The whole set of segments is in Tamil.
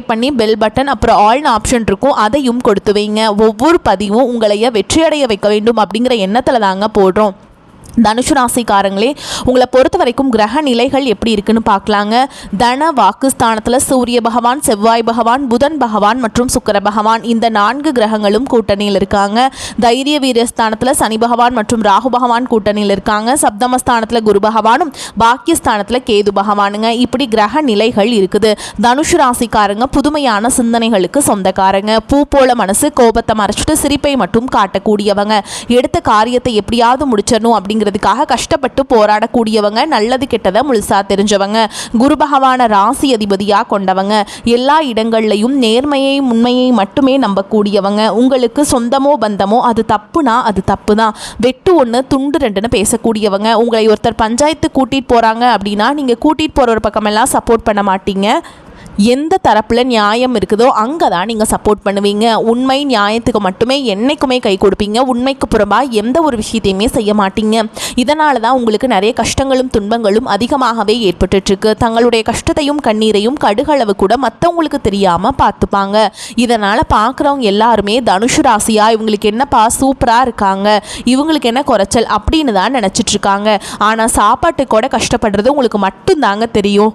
பண்ணி பெல் பட்டன் அப்புறம் ஆல்னு ஆப்ஷன் இருக்கும். அதையும் கொடுத்து வைங்க. ஒவ்வொரு பதிவும் உங்களைய வெற்றியடைய வைக்க வேண்டும் அப்படிங்கிற எண்ணத்தில் தாங்க போடுறோம். தனுஷு ராசிக்காரங்களே உங்களை பொறுத்த வரைக்கும் கிரக நிலைகள் எப்படி இருக்குன்னு பார்க்கலாங்க. தன வாக்குஸ்தானத்தில் சூரிய பகவான் செவ்வாய் பகவான் புதன் பகவான் மற்றும் சுக்கர பகவான் இந்த நான்கு கிரகங்களும் கூட்டணியில் இருக்காங்க. தைரிய வீரஸ்தானத்தில் சனி பகவான் மற்றும் ராகு பகவான் கூட்டணியில் இருக்காங்க. சப்தமஸ்தானத்தில் குரு பகவானும் பாக்கியஸ்தானத்தில் கேது பகவானுங்க. இப்படி கிரக நிலைகள் இருக்குது. தனுஷு ராசிக்காரங்க புதுமையான சிந்தனைகளுக்கு சொந்தக்காரங்க. பூ போல மனசு கோபத்தை மறைச்சிட்டு சிரிப்பை மட்டும் காட்டக்கூடியவங்க. எடுத்த காரியத்தை எப்படியாவது முடிச்சிடணும் அப்படிங்கிறதுக்காக கஷ்டப்பட்டு போராடக்கூடியவங்க நல்லது கெட்டதை முழுசா தெரிஞ்சவங்க குரு பகவான ராசி அதிபதியாக கொண்டவங்க எல்லா இடங்கள்லையும் நேர்மையை உண்மையை மட்டுமே நம்பக்கூடியவங்க. உங்களுக்கு சொந்தமோ பந்தமோ அது தப்புனா அது தப்பு தான் வெட்டு ஒன்று துண்டு ரெண்டுன்னு பேசக்கூடியவங்க. உங்களை ஒருத்தர் பஞ்சாயத்து கூட்டிகிட்டு போகிறாங்க அப்படின்னா நீங்கள் கூட்டிகிட்டு போகிற ஒரு பக்கமெல்லாம் சப்போர்ட் பண்ண மாட்டீங்க. எந்த தரப்பில் நியாயம் இருக்குதோ அங்கே தான் நீங்கள் சப்போர்ட் பண்ணுவீங்க. உண்மை நியாயத்துக்கு மட்டுமே என்றைக்குமே கை கொடுப்பீங்க. உண்மைக்கு புறம்பாக எந்த ஒரு விஷயத்தையுமே செய்ய மாட்டீங்க. இதனால தான் உங்களுக்கு நிறைய கஷ்டங்களும் துன்பங்களும் அதிகமாகவே ஏற்பட்டுட்ருக்கு. தங்களுடைய கஷ்டத்தையும் கண்ணீரையும் கடுகளவு கூட மற்றவங்களுக்கு தெரியாமல் பார்த்துப்பாங்க. இதனால் பார்க்குறவங்க எல்லாருமே தனுஷு ராசியா இவங்களுக்கு என்னப்பா சூப்பராக இருக்காங்க. இவங்களுக்கு என்ன குறைச்சல் அப்படின்னு தான் நினச்சிட்ருக்காங்க. ஆனால் சாப்பாட்டு கூட கஷ்டப்படுறது உங்களுக்கு மட்டும்தாங்க தெரியும்.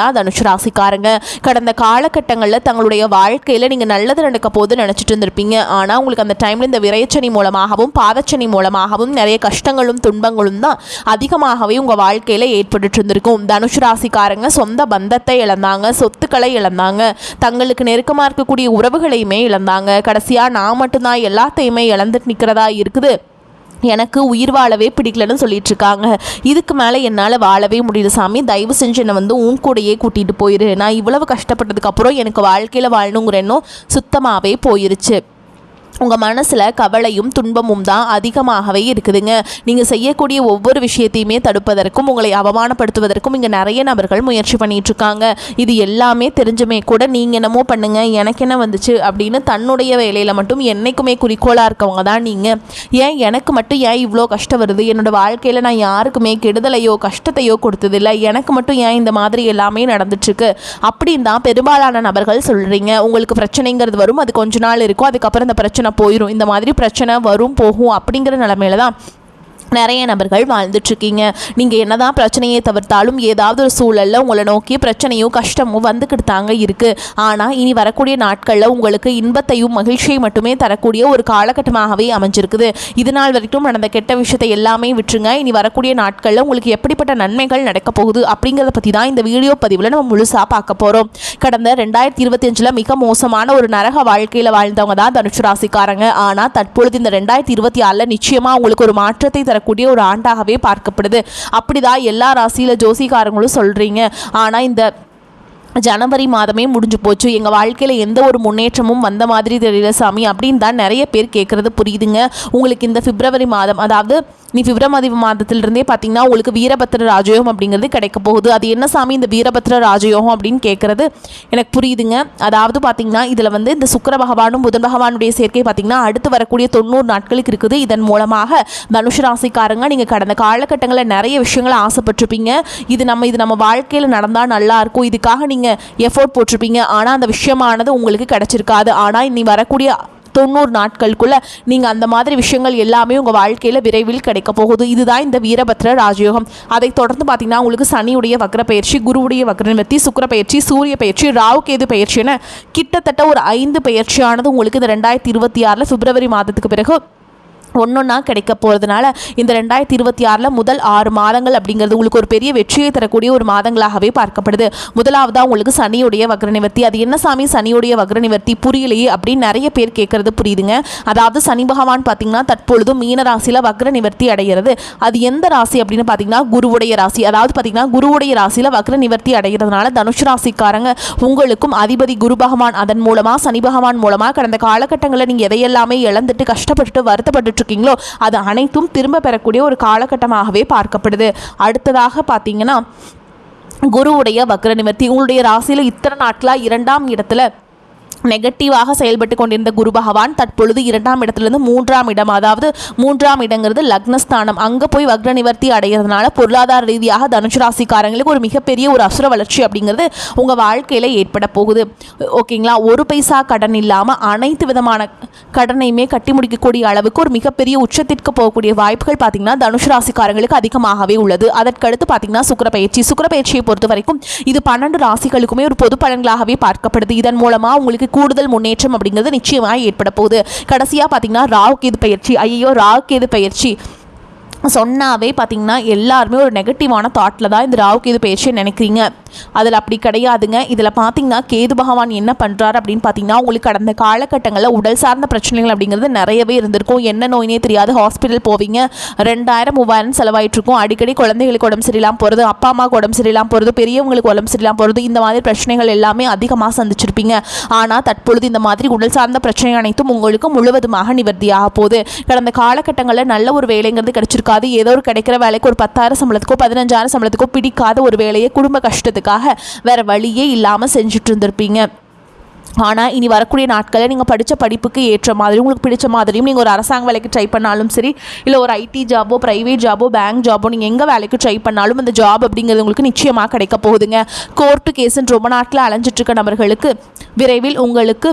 தான் தனுஷ் ராசிக்காரங்க கடந்த காலகட்டங்களில் தங்களுடைய வாழ்க்கையில் நீங்கள் நல்லது நடக்க போது நினச்சிட்டு இருந்திருப்பீங்க. ஆனால் உங்களுக்கு அந்த டைமில் இந்த விரைச்சனி மூலமாகவும் பாதச்சனி மூலமாகவும் நிறைய கஷ்டங்களும் துன்பங்களும் தான் அதிகமாகவே உங்கள் வாழ்க்கையில் ஏற்பட்டுட்டு இருந்திருக்கும். தனுஷ் ராசிக்காரங்க சொந்த பந்தத்தை இழந்தாங்க சொத்துக்களை இழந்தாங்க தங்களுக்கு நெருக்கமாக இருக்கக்கூடிய உறவுகளையுமே இழந்தாங்க. கடைசியாக நான் மட்டும்தான் எல்லாத்தையுமே இழந்துட்டு நிற்கிறதா இருக்குது. எனக்கு உயிர் வாழவே பிடிக்கலன்னு சொல்லிட்டு இருக்காங்க இதுக்கு மேலே என்னால் வாழவே முடியல சாமி. தயவு செஞ்சு என்னை வந்து உன் கூடயே கூட்டிகிட்டு போயிரு. நான் இவ்வளவு கஷ்டப்பட்டதுக்கப்புறம் எனக்கு வாழ்க்கையில் வாழணுங்கிற எண்ணம் சுத்தமாகவே போயிருச்சு. உங்கள் மனசில் கவலையும் துன்பமும் தான் அதிகமாகவே இருக்குதுங்க. நீங்கள் செய்யக்கூடிய ஒவ்வொரு விஷயத்தையுமே தடுப்பதற்கும் உங்களை அவமானப்படுத்துவதற்கும் இங்கே நிறைய நபர்கள் முயற்சி பண்ணிட்டு இருக்காங்க. இது எல்லாமே தெரிஞ்சுமே கூட நீங்கள் என்னமோ பண்ணுங்க எனக்கு என்ன வந்துச்சு அப்படின்னு தன்னுடைய வேலையில் மட்டும் என்றைக்குமே குறிக்கோளாக இருக்கவங்க தான் நீங்கள் ஏன் எனக்கு மட்டும் ஏன் இவ்வளோ கஷ்டம் வருது? என்னோட வாழ்க்கையில் நான் யாருக்குமே கெடுதலையோ கஷ்டத்தையோ கொடுத்ததில்லை. எனக்கு மட்டும் ஏன் இந்த மாதிரி எல்லாமே நடந்துட்டுருக்கு? அப்படின்னு தான் பெரும்பாலான நபர்கள் சொல்கிறீங்க உங்களுக்கு பிரச்சனைங்கிறது வரும் அது கொஞ்ச நாள் இருக்கும் அதுக்கப்புறம் இந்த பிரச்சனை போயிடும் இந்த மாதிரி பிரச்சனை வரும் போகும் அப்படிங்கிற நிலமையில தான் நிறைய நபர்கள் வாழ்ந்துட்டுருக்கீங்க நீங்கள் என்னதான் பிரச்சனையை தவிர்த்தாலும் ஏதாவது ஒரு சூழலில் உங்களை நோக்கி பிரச்சனையும் கஷ்டமும் வந்துக்கிட்டு தாங்க இருக்குது ஆனால் இனி வரக்கூடிய நாட்களில் உங்களுக்கு இன்பத்தையும் மகிழ்ச்சியை மட்டுமே தரக்கூடிய ஒரு காலகட்டமாகவே அமைஞ்சிருக்குது. இது நாள் வரைக்கும் நடந்த கெட்ட விஷயத்தை எல்லாமே விட்டுருங்க. இனி வரக்கூடிய நாட்களில் உங்களுக்கு எப்படிப்பட்ட நன்மைகள் நடக்க போகுது அப்படிங்கிறத பற்றி தான் இந்த வீடியோ பதிவில் நம்ம முழுசாக பார்க்க போகிறோம் கடந்த ரெண்டாயிரத்தி இருபத்தஞ்சில் மிக மோசமான ஒரு நரக வாழ்க்கையில் வாழ்ந்தவங்க தான் தனுஷு ராசிக்காரங்க. ஆனால் தற்பொழுது இந்த ரெண்டாயிரத்தி இருபத்தி ஆறில் நிச்சயமாக உங்களுக்கு ஒரு மாற்றத்தை தரக்கூடிய ஒரு ஆண்டாகவே பார்க்கப்படுது. அப்படிதான் எல்லா ராசியில் ஜோசிகாரங்களும் சொல்கிறீங்க ஆனால் இந்த ஜனவரி மாதமே முடிஞ்சு போச்சு. எங்கள் வாழ்க்கையில் எந்த ஒரு முன்னேற்றமும் வந்த மாதிரி தெரியல சாமி அப்படின்னு தான் நிறைய பேர் கேட்குறது புரியுதுங்க. உங்களுக்கு இந்த பிப்ரவரி மாதம் அதாவது நீ பிப்ரமதி மாதத்திலிருந்தே பார்த்தீங்கன்னா உங்களுக்கு வீரபத்திர ராஜயோகம் அப்படிங்கிறது கிடைக்க போகுது. அது என்ன சாமி? இந்த வீரபத்திர ராஜயோகம் அப்படின்னு கேட்குறது எனக்கு புரியுதுங்க. அதாவது பார்த்தீங்கன்னா இதில் வந்து இந்த சுக்கர பகவானும் புதன் பகவானுடைய சேர்க்கை பார்த்தீங்கன்னா அடுத்து வரக்கூடிய தொண்ணூறு நாட்களுக்கு இருக்குது. இதன் மூலமாக தனுஷ் ராசிக்காரங்க நீங்கள் கடந்த காலகட்டங்களில் நிறைய விஷயங்களை ஆசைப்பட்டிருப்பீங்க. இது நம்ம இது நம்ம வாழ்க்கையில் நடந்தால் நல்லா இருக்கும். இதுக்காக நீங்கள் எஃபோர்ட் போட்டிருப்பீங்க. ஆனால் அந்த விஷயமானது உங்களுக்கு கிடைச்சிருக்காது. ஆனால் இனி வரக்கூடிய தொண்ணூறு நாட்களுக்குள்ள நீங்கள் அந்த மாதிரி விஷயங்கள் எல்லாமே உங்கள் வாழ்க்கையில் விரைவில் கிடைக்க போகுது. இதுதான் இந்த வீரபத்ர ராஜயோகம். அதை தொடர்ந்து பார்த்தீங்கன்னா உங்களுக்கு சனியுடைய வக்ர பயிற்சி குருவுடைய வக்ர நிவர்த்தி பயிற்சி சூரிய பயிற்சி ராவு கேது பயிற்சி என கிட்டத்தட்ட ஒரு ஐந்து பயிற்சியானது உங்களுக்கு இந்த ரெண்டாயிரத்தி இருபத்தி ஆறில் பிப்ரவரி மாதத்துக்கு பிறகு ஒன்றொன்னா கிடைக்க போகிறதுனால இந்த ரெண்டாயிரத்தி இருபத்தி ஆறில் முதல் ஆறு மாதங்கள் அப்படிங்கிறது உங்களுக்கு ஒரு பெரிய வெற்றியை தரக்கூடிய ஒரு மாதங்களாகவே பார்க்கப்படுது. முதலாவதாக உங்களுக்கு சனியுடைய வக்ர நிவர்த்தி அது என்ன சாமி? சனியுடைய வக்ர நிவர்த்தி புரியலையே அப்படின்னு நிறைய பேர் கேட்குறது புரியுதுங்க. அதாவது சனி பகவான் பார்த்தீங்கன்னா தற்பொழுது மீன ராசியில் வக்ர நிவர்த்தி அடைகிறது. அது எந்த ராசி அப்படின்னு பார்த்தீங்கன்னா குருவுடைய ராசி. அதாவது பார்த்தீங்கன்னா குருவுடைய ராசியில் வக்ர நிவர்த்தி அடைகிறதுனால தனுஷ் ராசிக்காரங்க உங்களுக்கும் அதிபதி குரு பகவான் அதன் மூலமாக சனி பகவான் மூலமாக கடந்த காலகட்டங்களில் நீங்கள் எதையெல்லாமே இழந்துட்டு கஷ்டப்பட்டுட்டு வருத்தப்பட்டு இருக்கீங்களோ அது அனைத்தும் திரும்ப பெறக்கூடிய ஒரு காலகட்டமாகவே பார்க்கப்படுது. அடுத்ததாக பார்த்தீங்கன்னா குருவுடைய வக்ர நிவர்த்தி உங்களுடைய ராசியில் இத்தனை நாட்களாக இரண்டாம் இடத்துல நெகட்டிவாக செயல்பட்டு கொண்டிருந்த குரு பகவான் தற்பொழுது இரண்டாம் இடத்திலிருந்து மூன்றாம் இடம் அதாவது மூன்றாம் இடங்கிறது லக்னஸ்தானம். அங்கே போய் வக்ர நிவர்த்தி அடைகிறதுனால பொருளாதார ரீதியாக தனுசு ராசிக்காரங்களுக்கு ஒரு மிகப்பெரிய ஒரு அசுர வளர்ச்சி அப்படிங்கிறது உங்கள் வாழ்க்கையில் ஏற்பட போகுது. ஓகேங்களா? ஒரு பைசா கடன் இல்லாமல் அனைத்து விதமான கடனையுமே கட்டி முடிக்கக்கூடிய அளவுக்கு ஒரு மிகப்பெரிய உச்சத்திற்கு போகக்கூடிய வாய்ப்புகள் பார்த்திங்கன்னா தனுஷு ராசிக்காரங்களுக்கு அதிகமாகவே உள்ளது. அதற்கடுத்து பார்த்தீங்கன்னா சுக்கரப்பயிற்சி பயிற்சி. பயிற்சியை பொறுத்த வரைக்கும் இது பன்னெண்டு ராசிகளுக்குமே ஒரு பொது பலன்களாகவே பார்க்கப்படுது. இதன் மூலமாக உங்களுக்கு கூடுதல் முன்னேற்றம் அப்படிங்கிறது நிச்சயமாக ஏற்பட போகுது. கடைசியாக பார்த்தீங்கன்னா ராகு கேது பயிற்சி ஐயோ ராகு கேது பயிற்சி. சொன்னாவே பார்த்தீங்கன்னா எல்லாருமே ஒரு நெகட்டிவான தாட்டில் தான் இந்த ராகு கேது பயிற்சியை நினைக்கிறீங்க. அதில் அப்படி கிடையாதுங்க. இதில் பார்த்தீங்கன்னா கேது பகவான் என்ன பண்ணுறாரு அப்படின்னு பார்த்தீங்கன்னா உங்களுக்கு கடந்த காலகட்டங்களில் உடல் சார்ந்த பிரச்சனைகள் அப்படிங்கிறது நிறையவே இருந்திருக்கும். என்ன நோயினே தெரியாது ஹாஸ்பிட்டல் போவீங்க. ரெண்டாயிரம் மூவாயிரம் செலவாயிட்டு இருக்கும். அடிக்கடி குழந்தைகளுக்கு உடம்பு சரியில்லாமல் போகிறது அப்பா அம்மாவுக்கு உடம்பு சரியில்லாமல் போகிறது பெரியவங்களுக்கு உடம்பு சரியில்லாம போகிறது இந்த மாதிரி பிரச்சனைகள் எல்லாமே அதிகமாக சந்திச்சிருப்பீங்க. ஆனால் தற்பொழுது இந்த மாதிரி உடல் சார்ந்த பிரச்சனை அனைத்தும் உங்களுக்கு முழுவதுமாக நிவர்த்தியாக போகுது. கடந்த காலகட்டங்களில் நல்ல ஒரு வேலைங்கிறது கிடைச்சிருக்காது. ஏதோ ஒரு கிடைக்கிற வேலைக்கு ஒரு பத்தாயிரம் சம்பளத்துக்கோ பதினஞ்சாயிரம் சம்பளத்துக்கோ பிடிக்காத ஒரு வேலையை குடும்ப கஷ்டத்துக்காக வேற வழியே இல்லாமல் செஞ்சுட்டு இருந்திருப்பீங்க. ஆனால் இனி வரக்கூடிய நாட்களில் நீங்கள் படித்த படிப்புக்கு ஏற்ற மாதிரி உங்களுக்கு பிடிச்ச மாதிரியும் நீங்கள் ஒரு அரசாங்க வேலைக்கு ட்ரை பண்ணாலும் சரி இல்லை ஒரு ஐடி ஜாபோ ப்ரைவேட் ஜாபோ பேங்க் ஜாபோ நீங்கள் எங்கே வேலைக்கு ட்ரை பண்ணாலும் அந்த ஜாப் அப்படிங்கிறது உங்களுக்கு நிச்சயமாக கிடைக்க போகுதுங்க. கோர்ட்டு கேஸுன்னு ரொம்ப நாட்டில் அலைஞ்சிட்ருக்க நபர்களுக்கு விரைவில் உங்களுக்கு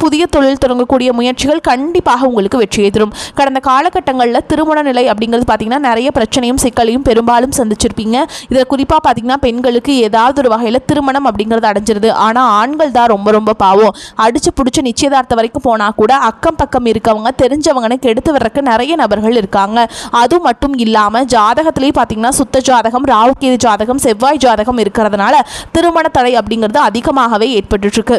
புதிய தொழில் தொடங்கக்கூடிய முயற்சிகள் கண்டிப்பாக உங்களுக்கு வெற்றியை தரும். கடந்த காலகட்டங்களில் திருமண நிலை அப்படிங்கிறது பார்த்தீங்கன்னா நிறைய பிரச்சனையும் சிக்கலையும் பெரும்பாலும் சந்திச்சிருப்பீங்க. இதில் குறிப்பாக பார்த்தீங்கன்னா பெண்களுக்கு ஏதாவது ஒரு வகையில் திருமணம் அப்படிங்கிறது அடைஞ்சிருது. ஆனால் ஆண்கள் தான் ரொம்ப ரொம்ப பாவம். அடிச்சு பிடிச்சி நிச்சயதார்த்தம் வரைக்கும் போனால் கூட அக்கம் பக்கம் இருக்கவங்க தெரிஞ்சவங்கன்னு கெடுத்து வர்றதுக்கு நிறைய நபர்கள் இருக்காங்க. அது மட்டும் இல்லாமல் ஜாதகத்திலேயே பார்த்தீங்கன்னா சுத்த ஜாதகம் ராவுக்கேது ஜாதகம் செவ்வாய் ஜாதகம் இருக்கிறதுனால திருமண தடை அப்படிங்கிறது அதிகமாகவே ஏற்பட்டுருக்கு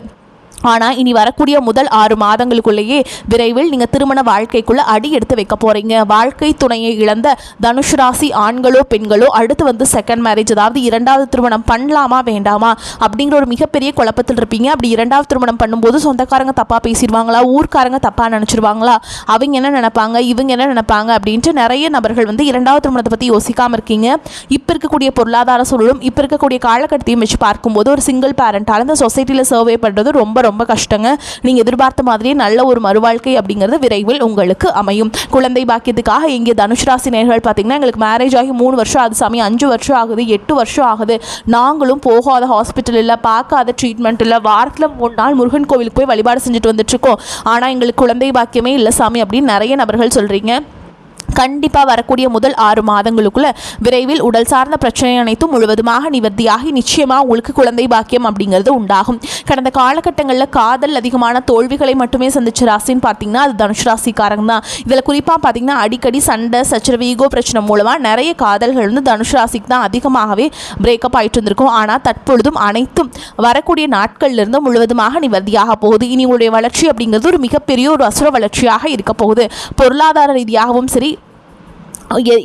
ஆனால் இனி வரக்கூடிய முதல் ஆறு மாதங்களுக்குள்ளேயே விரைவில் நீங்கள் திருமண வாழ்க்கைக்குள்ளே அடி எடுத்து வைக்க போகிறீங்க வாழ்க்கை துணையை இழந்த தனுஷ் ராசி ஆண்களோ பெண்களோ அடுத்து வந்து செகண்ட் மேரேஜ் அதாவது இரண்டாவது திருமணம் பண்ணலாமா வேண்டாமா அப்படிங்கிற ஒரு மிகப்பெரிய குழப்பத்தில் இருப்பீங்க. அப்படி இரண்டாவது திருமணம் பண்ணும்போது சொந்தக்காரங்க தப்பாக பேசிடுவாங்களா ஊர்க்காரங்க தப்பாக நினச்சிருவாங்களா அவங்க என்ன நினைப்பாங்க இவங்க என்ன நினைப்பாங்க அப்படின்ட்டு நிறைய நபர்கள் வந்து இரண்டாவது திருமணத்தை பற்றி யோசிக்காமல் இருக்கீங்க. இப்போ இருக்கக்கூடிய பொருளாதார சூழலும் இப்போ இருக்கக்கூடிய காலகட்டத்தையும் வச்சு பார்க்கும்போது ஒரு சிங்கிள் பேரண்டால் இந்த சொசைட்டியில் சர்வே பண்ணுறது ரொம்ப ரொம்ப ரொம்ப கஷ்டங்க. நீங்கள் எதிர்பார்த்த மாதிரியே நல்ல ஒரு மறுவாழ்க்கை அப்படிங்கிறது விரைவில் உங்களுக்கு அமையும். குழந்தை பாக்கியத்துக்காக இங்கே தனுஷ் ராசி நேர்கள் பார்த்தீங்கன்னா எங்களுக்கு மேரேஜ் ஆகி மூணு வருஷம் ஆகுது சாமி அஞ்சு வருஷம் ஆகுது எட்டு வருஷம் ஆகுது. நாங்களும் போகாத ஹாஸ்பிட்டல் இல்லை பார்க்காத ட்ரீட்மெண்ட் இல்லை வாரத்தில் மூணு நாள் முருகன் கோவிலுக்கு போய் வழிபாடு செஞ்சுட்டு வந்துட்டுருக்கோம் ஆனால் எங்களுக்கு குழந்தை பாக்கியமே இல்லை சாமி அப்படின்னு நிறைய நபர்கள் சொல்கிறீங்க கண்டிப்பாக வரக்கூடிய முதல் ஆறு மாதங்களுக்குள்ள விரைவில் உடல் சார்ந்த பிரச்சனை அனைத்தும் முழுவதுமாக நிவர்த்தியாகி நிச்சயமாக உங்களுக்கு குழந்தை பாக்கியம் அப்படிங்கிறது உண்டாகும். கடந்த காலகட்டங்களில் காதல் அதிகமான தோல்விகளை மட்டுமே சந்திச்ச ராசின்னு பார்த்தீங்கன்னா அது தனுஷ் ராசிக்காரங்க தான். இதில் குறிப்பாக பார்த்தீங்கன்னா அடிக்கடி சண்டை சச்சரவு ஈகோ பிரச்சனை மூலமாக நிறைய காதல்கள் வந்து தனுஷ் ராசிக்கு தான் அதிகமாகவே பிரேக்கப் ஆகிட்டு இருந்திருக்கும். ஆனால் தற்பொழுதும் அனைத்தும் வரக்கூடிய நாட்கள்லேருந்து முழுவதுமாக நிவர்த்தியாக போகுது. இனி உங்களுடைய வளர்ச்சி அப்படிங்கிறது ஒரு மிகப்பெரிய ஒரு அசுர வளர்ச்சியாக இருக்க போகுது. பொருளாதார ரீதியாகவும் சரி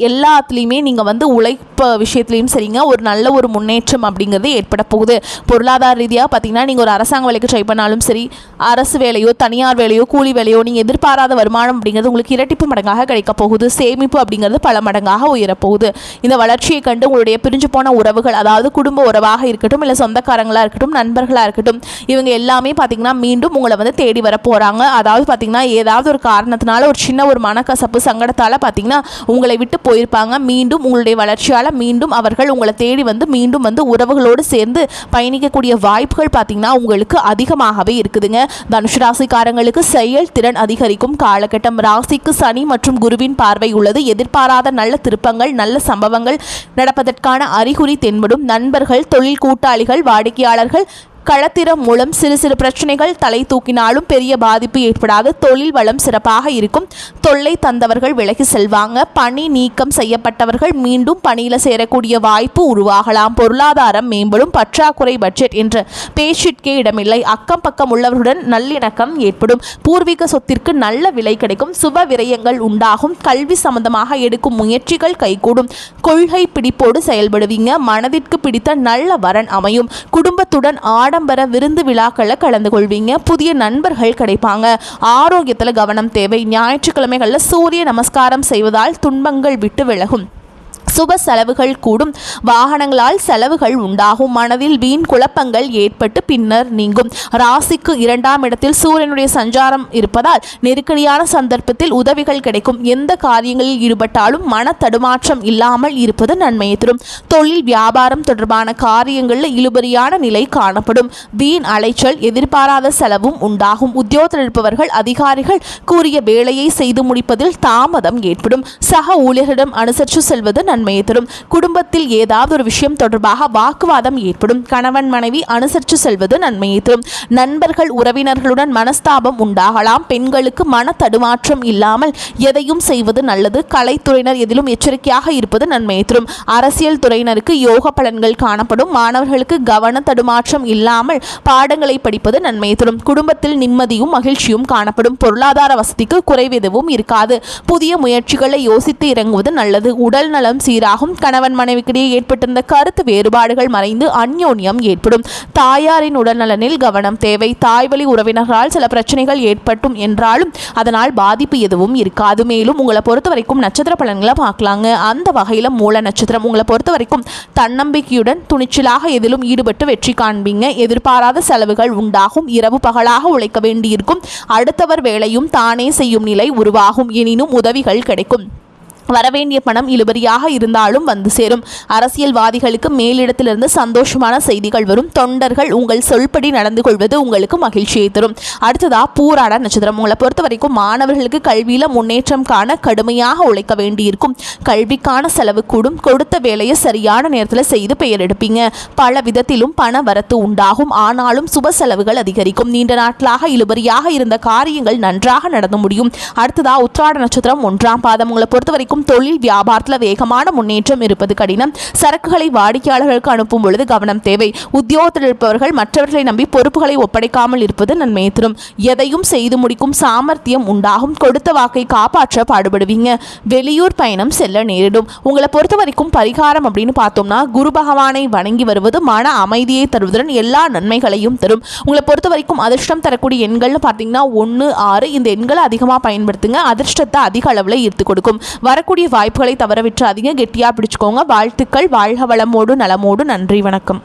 எல்லாத்துலேயுமே நீங்கள் வந்து உழைப்பு விஷயத்துலையும் சரிங்க. ஒரு நல்ல ஒரு முன்னேற்றம் அப்படிங்கிறது ஏற்பட போகுது. பொருளாதார ரீதியாக பார்த்தீங்கன்னா நீங்கள் ஒரு அரசாங்க வேலைக்கு ட்ரை பண்ணாலும் சரி அரசு வேலையோ தனியார் வேலையோ கூலி வேலையோ நீங்கள் எதிர்பாராத வருமானம் அப்படிங்கிறது உங்களுக்கு இரட்டிப்பு மடங்காக கிடைக்க போகுது. சேமிப்பு அப்படிங்கிறது பல மடங்காக உயரப்போகுது. இந்த வளர்ச்சியை கண்டு உங்களுடைய பிரிஞ்சு போன உறவுகள் அதாவது குடும்ப உறவாக இருக்கட்டும் இல்லை சொந்தக்காரங்களாக இருக்கட்டும் நண்பர்களாக இருக்கட்டும் இவங்க எல்லாமே பார்த்தீங்கன்னா மீண்டும் உங்களை வந்து தேடி வர போகிறாங்க அதாவது பார்த்தீங்கன்னா ஏதாவது ஒரு காரணத்தினால ஒரு சின்ன ஒரு மனக்கசப்பு சங்கடத்தால் பார்த்தீங்கன்னா உங்களை விட்டு போயிருப்பாங்க. மீண்டும் உங்களுடைய வளர்ச்சியால் மீண்டும் அவர்கள் உங்களை தேடி வந்து மீண்டும் வந்து உறவுகளோடு சேர்ந்து பயணிக்கக்கூடிய வாய்ப்புகள் பார்த்தீங்கன்னா உங்களுக்கு அதிகமாகவே இருக்குதுங்க. தனுஷ் ராசிக்காரங்களுக்கு செயல் திறன் அதிகரிக்கும். காலகட்டம் ராசிக்கு சனி மற்றும் குருவின் பார்வை உள்ளது. எதிர்பாராத நல்ல திருப்பங்கள் நல்ல சம்பவங்கள் நடப்பதற்கான அறிகுறி தென்படும். நண்பர்கள் தொழில் கூட்டாளிகள் வாடிக்கையாளர்கள் களத்திறம் மூலம் சிறு சிறு பிரச்சனைகள் தலை தூக்கினாலும் பெரிய பாதிப்பு ஏற்படாது. தொழில் வளம் சிறப்பாக இருக்கும். தொல்லை தந்தவர்கள் விலகி செல்வாங்க. பணி நீக்கம் செய்யப்பட்டவர்கள் மீண்டும் பணியில் சேரக்கூடிய வாய்ப்பு உருவாகலாம். பொருளாதாரம் மேம்படும். பற்றாக்குறை பட்ஜெட் என்ற பேச்சிற்கே இடமில்லை. அக்கம் பக்கம் உள்ளவர்களுடன் நல்லிணக்கம் ஏற்படும். பூர்வீக சொத்திற்கு நல்ல விலை கிடைக்கும். சுப விரயங்கள் உண்டாகும். கல்வி சம்பந்தமாக எடுக்கும் முயற்சிகள் கைகூடும். கொள்கை பிடிப்போடு செயல்படுவீங்க. மனதிற்கு பிடித்த நல்ல வரன் அமையும். குடும்பத்துடன் ஆட ஆடம்பர விருந்து விழாக்களில் கலந்து கொள்வீங்க. புதிய நண்பர்கள் கிடைப்பாங்க. ஆரோக்கியத்தில் கவனம் தேவை. ஞாயிற்றுக்கிழமைகளில் சூரிய நமஸ்காரம் செய்வதால் துன்பங்கள் விட்டு விலகும். சுப செலவுகள் கூடும். வாகனங்களால் செலவுகள் உண்டாகும். மனதில் வீண் குழப்பங்கள் ஏற்பட்டு பின்னர் நீங்கும். ராசிக்கு இரண்டாம் இடத்தில் சூரியனுடைய சஞ்சாரம் இருப்பதால் நெருக்கடியான சந்தர்ப்பத்தில் உதவிகள் கிடைக்கும். எந்த காரியங்களில் ஈடுபட்டாலும் மன தடுமாற்றம் இல்லாமல் இருப்பது நன்மையை தரும். தொழில் வியாபாரம் தொடர்பான காரியங்களில் இழுபறியான நிலை காணப்படும். வீண் அலைச்சல் எதிர்பாராத செலவும் உண்டாகும். உத்தியோகத்தில் இருப்பவர்கள் அதிகாரிகள் கூறிய வேலையை செய்து முடிப்பதில் தாமதம் ஏற்படும். சக ஊழியர்களிடம் அனுசரித்து செல்வது நன்மை. நன்மையை தரும் குடும்பத்தில் ஏதாவது ஒரு விஷயம் தொடர்பாக வாக்குவாதம் ஏற்படும். கணவன் மனைவி அனுசரித்து செல்வது நன்மையை தரும் நண்பர்கள் உறவினர்களுடன் மனஸ்தாபம் உண்டாகலாம். பெண்களுக்கு மன தடுமாற்றம் இல்லாமல் எதையும் செய்வது நல்லது. கலைத்துறையினர் எதிலும் எச்சரிக்கையாக இருப்பது நன்மையை தரும் அரசியல் துறையினருக்கு யோக பலன்கள் காணப்படும். மாணவர்களுக்கு கவன தடுமாற்றம் இல்லாமல் பாடங்களை படிப்பது நன்மையை தரும் குடும்பத்தில் நிம்மதியும் மகிழ்ச்சியும் காணப்படும். பொருளாதார வசதிக்கு குறைவு எதுவும் இருக்காது. புதிய முயற்சிகளை யோசித்து இறங்குவது நல்லது. உடல் நலம் சீர் சீராகும் கணவன் மனைவிக்கிடையே ஏற்பட்டிருந்த கருத்து வேறுபாடுகள் மறைந்து அந்யோன்யம் ஏற்படும். தாயாரின் உடல்நலனில் கவனம் தேவை. தாய்வழி உறவினர்களால் சில பிரச்சனைகள் ஏற்பட்டும் என்றாலும் அதனால் பாதிப்பு எதுவும் இருக்காது. மேலும் உங்களை பொறுத்த வரைக்கும் நட்சத்திர பலன்களை பார்க்கலாங்க. அந்த வகையில் மூல நட்சத்திரம் உங்களை பொறுத்த வரைக்கும் தன்னம்பிக்கையுடன் துணிச்சலாக எதிலும் ஈடுபட்டு வெற்றி காண்பீங்க. எதிர்பாராத செலவுகள் உண்டாகும். இரவு பகலாக உழைக்க வேண்டியிருக்கும். அடுத்தவர் வேலையும் தானே செய்யும் நிலை உருவாகும். எனினும் உதவிகள் கிடைக்கும். வரவேண்டிய பணம் இழுபறியாக இருந்தாலும் வந்து சேரும். அரசியல்வாதிகளுக்கு மேலிடத்திலிருந்து சந்தோஷமான செய்திகள் வரும். தொண்டர்கள் உங்கள் சொல்படி நடந்து கொள்வது உங்களுக்கு மகிழ்ச்சியை தரும். அடுத்ததா பூராட நட்சத்திரம். உங்களை பொறுத்த வரைக்கும் மாணவர்களுக்கு கல்வியில முன்னேற்றம் காண கடுமையாக உழைக்க வேண்டியிருக்கும். கல்விக்கான செலவு கூடும். கொடுத்த வேலையை சரியான நேரத்தில் செய்து பெயர் எடுப்பீங்க. பல விதத்திலும் பண வரத்து உண்டாகும். ஆனாலும் சுப செலவுகள் அதிகரிக்கும். நீண்ட நாட்களாக இழுபறியாக இருந்த காரியங்கள் நன்றாக நடந்து முடியும். அடுத்ததா உத்ராட நட்சத்திரம். ஒன்றாம் பாதம். உங்களை பொறுத்த வரைக்கும் இருக்கும் தொழில் வியாபாரத்தில் வேகமான முன்னேற்றம் இருப்பது கடினம். சரக்குகளை வாடிக்கையாளர்களுக்கு அனுப்பும் பொழுது கவனம் தேவை. உத்தியோகத்தில் இருப்பவர்கள் மற்றவர்களை நம்பி பொறுப்புகளை ஒப்படைக்காமல் இருப்பது நன்மையை தரும். எதையும் செய்து முடிக்கும் சாமர்த்தியம் உண்டாகும். கொடுத்த வாக்கை காப்பாற்ற பாடுபடுவீங்க. வெளியூர் பயணம் செல்ல நேரிடும். உங்களை பொறுத்த வரைக்கும் பரிகாரம் அப்படின்னு பார்த்தோம்னா குரு பகவானை வணங்கி வருவது மன அமைதியை தருவதுடன் எல்லா நன்மைகளையும் தரும். உங்களை பொறுத்த வரைக்கும் அதிர்ஷ்டம் தரக்கூடிய எண்கள்னு பார்த்தீங்கன்னா ஒன்று ஆறு. இந்த எண்களை அதிகமாக பயன்படுத்துங்க. அதிர்ஷ்டத்தை அதிக அளவில் ஈர்த்து கொடுக்கும். வரக்கூடிய வாய்ப்புகளை தவற விட்டுறாதீங்க கெட்டியாக பிடிச்சுக்கோங்க. வாழ்த்துக்கள். வாழ்க வளமோடு நலமோடு. நன்றி. வணக்கம்.